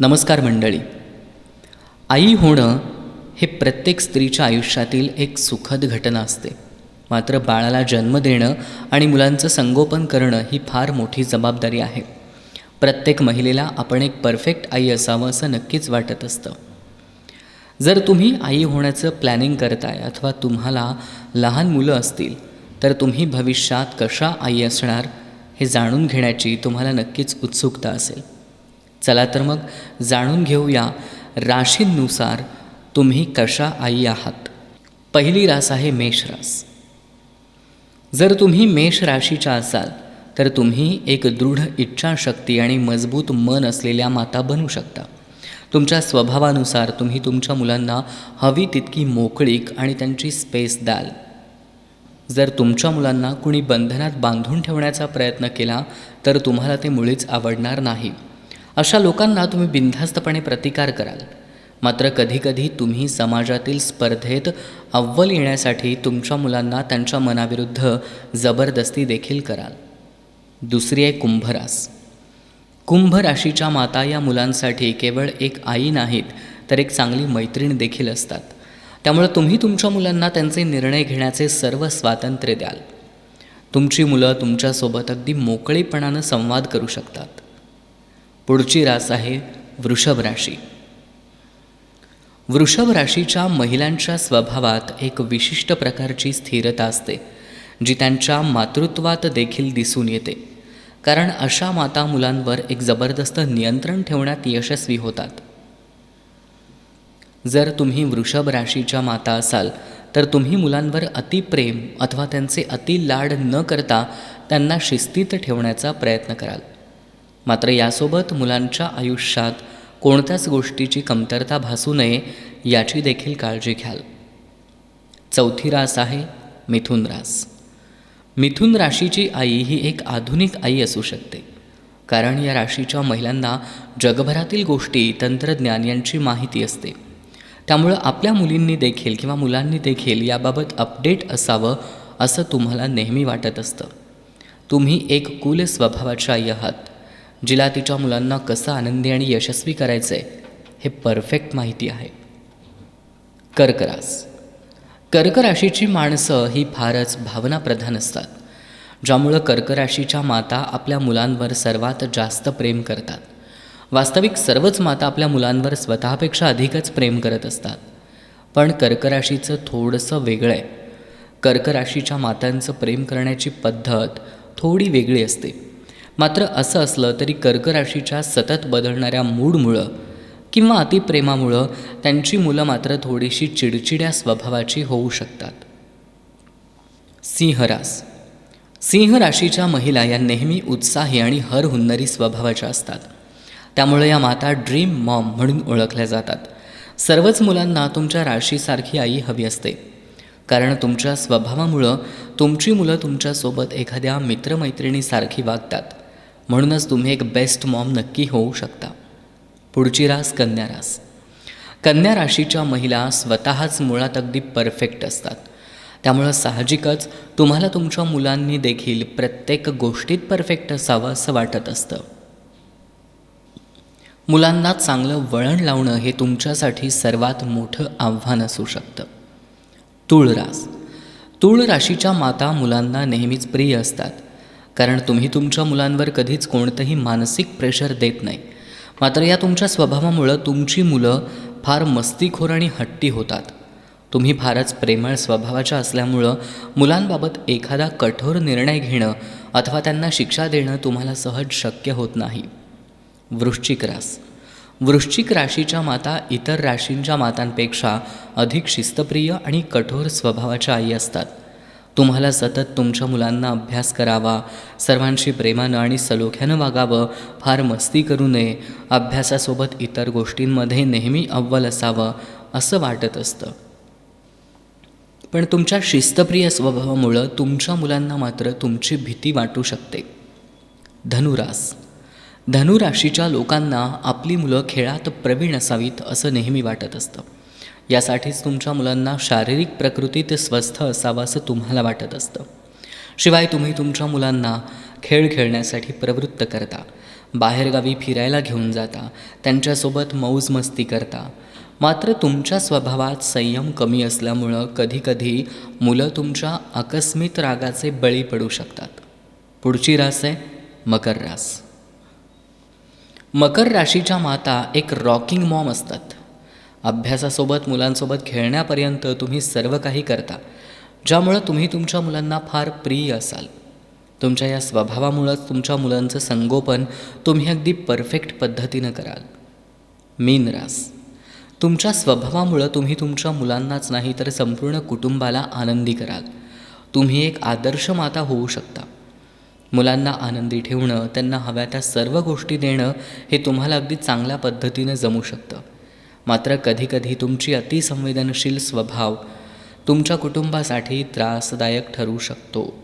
नमस्कार मंडळी. आई होणं हे प्रत्येक स्त्रीच्या आयुष्यातील एक सुखद घटना असते. मात्र बाळाला जन्म देणं आणि मुलांचं संगोपन करणं ही फार मोठी जबाबदारी आहे. प्रत्येक महिलेला आपण एक परफेक्ट आई असावं असं नक्कीच वाटत असतं. जर तुम्ही आई होण्याचं प्लॅनिंग करताय अथवा तुम्हाला लहान मुलं असतील तर तुम्ही भविष्यात कशा आई असणार हे जाणून घेण्याची तुम्हाला नक्कीच उत्सुकता असेल. चला तर मग जाणून घेऊया राशींनुसार तुम्ही कशा आई आहात. पहिली रास आहे मेष रास. जर तुम्ही मेष राशीच्या असाल तर तुम्ही एक दृढ इच्छाशक्ती आणि मजबूत मन असलेल्या माता बनू शकता. तुमच्या स्वभावानुसार तुम्ही तुमच्या मुलांना हवी तितकी मोकळीक आणि त्यांची स्पेस द्याल. जर तुमच्या मुलांना कुणी बंधनात बांधून ठेवण्याचा प्रयत्न केला तर तुम्हाला ते मुळीच आवडणार नाही. अशा लोकांना तुम्ही बिनधास्तपणे प्रतिकार कराल. मात्र कधीकधी तुम्ही समाजातील स्पर्धेत अव्वल येण्यासाठी तुमच्या मुलांना त्यांच्या मनाविरुद्ध जबरदस्ती देखील कराल. दुसरी आहे कुंभरास. कुंभ राशीच्या माता या मुलांसाठी केवळ एक आई नाहीत तर एक चांगली मैत्रीण देखील असतात. त्यामुळे तुम्ही तुमच्या मुलांना त्यांचे निर्णय घेण्याचे सर्व स्वातंत्र्य द्याल. तुमची मुलं तुमच्यासोबत अगदी मोकळेपणानं संवाद करू शकतात. पुढची रास आहे वृषभ राशी. वृषभ राशीच्या महिलांच्या स्वभावात एक विशिष्ट प्रकारची स्थिरता असते जी त्यांच्या मातृत्वात देखील दिसून येते. कारण अशा माता मुलांवर एक जबरदस्त नियंत्रण ठेवण्यात यशस्वी होतात. जर तुम्ही वृषभ राशीच्या माता असाल तर तुम्ही मुलांवर अतिप्रेम अथवा त्यांचे अति लाड न करता त्यांना शिस्तीत ठेवण्याचा प्रयत्न कराल. मात्र यासोबत मुलांच्या आयुष्यात कोणत्याच गोष्टीची कमतरता भासू नये याची देखील काळजी घ्याल. चौथी रास आहे मिथुन रास. मिथुन राशीची आई ही एक आधुनिक आई असू शकते. कारण या राशीच्या महिलांना जगभरातील गोष्टी तंत्रज्ञान यांची माहिती असते. त्यामुळं आपल्या मुलींनी देखील किंवा मुलांनी देखील याबाबत अपडेट असावं असं तुम्हाला नेहमी वाटत असतं. तुम्ही एक कुल स्वभावाची आई आहात. जिला तिच्या मुलांना कसं आनंदी आणि यशस्वी करायचं आहे हे परफेक्ट माहिती आहे. कर्करास. कर्क राशीची माणसं ही फारच भावनाप्रधान असतात ज्यामुळं कर्क राशीच्या माता आपल्या मुलांवर सर्वात जास्त प्रेम करतात. वास्तविक सर्वच माता आपल्या मुलांवर स्वतःपेक्षा अधिकच प्रेम करत असतात. पण कर्कराशीचं थोडंसं वेगळं आहे. कर्क राशीच्या मातांचं प्रेम करण्याची पद्धत थोडी वेगळी असते. मात्र असं असलं तरी कर्क राशीच्या सतत बदलणाऱ्या मूडमुळं किंवा अतिप्रेमामुळं त्यांची मुलं मात्र थोडीशी चिडचिड्या स्वभावाची होऊ शकतात. सिंहरास. सिंह राशीच्या महिला या नेहमी उत्साही आणि हरहुन्नरी स्वभावाच्या असतात. त्यामुळे या माता ड्रीम मॉम म्हणून ओळखल्या जातात. सर्वच मुलांना तुमच्या राशीसारखी आई हवी असते. कारण तुमच्या स्वभावामुळं तुमची मुलं तुमच्यासोबत एखाद्या मित्रमैत्रिणीसारखी वागतात. म्हणूनच तुम्ही एक बेस्ट मॉम नक्की होऊ शकता. पुढची रास कन्या रास. कन्या राशीच्या महिला स्वतःच मुळात अगदी परफेक्ट असतात. त्यामुळं साहजिकच तुम्हाला तुमच्या मुलांनी देखील प्रत्येक गोष्टीत परफेक्ट असावं असं वाटत असतं. मुलांना चांगलं वळण लावणं हे तुमच्यासाठी सर्वात मोठं आव्हान असू शकतं. तुळ रास तुळ राशीच्या माता मुलांना नेहमीच प्रिय असतात. कारण तुम्ही तुमच्या मुलांवर कधीच कोणतंही मानसिक प्रेशर देत नाही. मात्र या तुमच्या स्वभावामुळं तुमची मुलं फार मस्तीखोर आणि हट्टी होतात. तुम्ही फारच प्रेमळ स्वभावाच्या असल्यामुळं मुलांबाबत एखादा कठोर निर्णय घेणं अथवा त्यांना शिक्षा देणं तुम्हाला सहज शक्य होत नाही. वृश्चिक रास. वृश्चिक राशीच्या माता इतर राशींच्या मातांपेक्षा अधिक शिस्तप्रिय आणि कठोर स्वभावाच्या आई असतात. तुम्हाला सतत तुमच्या मुलांना अभ्यास करावा सर्वांशी प्रेमानं आणि सलोख्यानं वागावं फार मस्ती करू नये. अभ्यासासोबत इतर गोष्टींमध्ये नेहमी अव्वल असावं असं वाटत असतं. पण तुमच्या शिस्तप्रिय स्वभावामुळं तुमच्या मुलांना मात्र तुमची भीती वाटू शकते. धनुरास. धनुराशीच्या लोकांना आपली मुलं खेळात प्रवीण असावीत असं नेहमी वाटत असतं. यासाठीच तुमच्या मुलांना शारीरिक प्रकृतीत स्वस्थ असावं असं तुम्हाला वाटत असतं. शिवाय तुम्ही तुमच्या मुलांना खेळ खेळण्यासाठी प्रवृत्त करता. बाहेरगावी फिरायला घेऊन जाता. त्यांच्यासोबत मौज मस्ती करता. मात्र तुमच्या स्वभावात संयम कमी असल्यामुळं कधीकधी मुलं तुमच्या आकस्मित रागाचे बळी पडू शकतात. पुढची रास आहे मकर रास. मकर राशीच्या माता एक रॉकिंग मॉम असतात. अभ्यासासोबत मुलांसोबत खेळण्यापर्यंत तुम्ही सर्व काही करता ज्यामुळं तुम्ही तुमच्या मुलांना फार प्रिय असाल. तुमच्या या स्वभावामुळंच तुमच्या मुलांचं संगोपन तुम्ही अगदी परफेक्ट पद्धतीनं कराल. मीन रास. तुमच्या स्वभावामुळं तुम्ही तुमच्या मुलांनाच नाही तर संपूर्ण कुटुंबाला आनंदी कराल. तुम्ही एक आदर्श माता होऊ शकता. मुलांना आनंदी ठेवणं त्यांना हव्या त्या सर्व गोष्टी देणं हे तुम्हाला अगदी चांगल्या पद्धतीनं जमू शकतं. मात्र कधीकधी तुमची अतिसंवेदनशील स्वभाव तुमच्या कुटुंबासाठी त्रासदायक ठरू शकतो.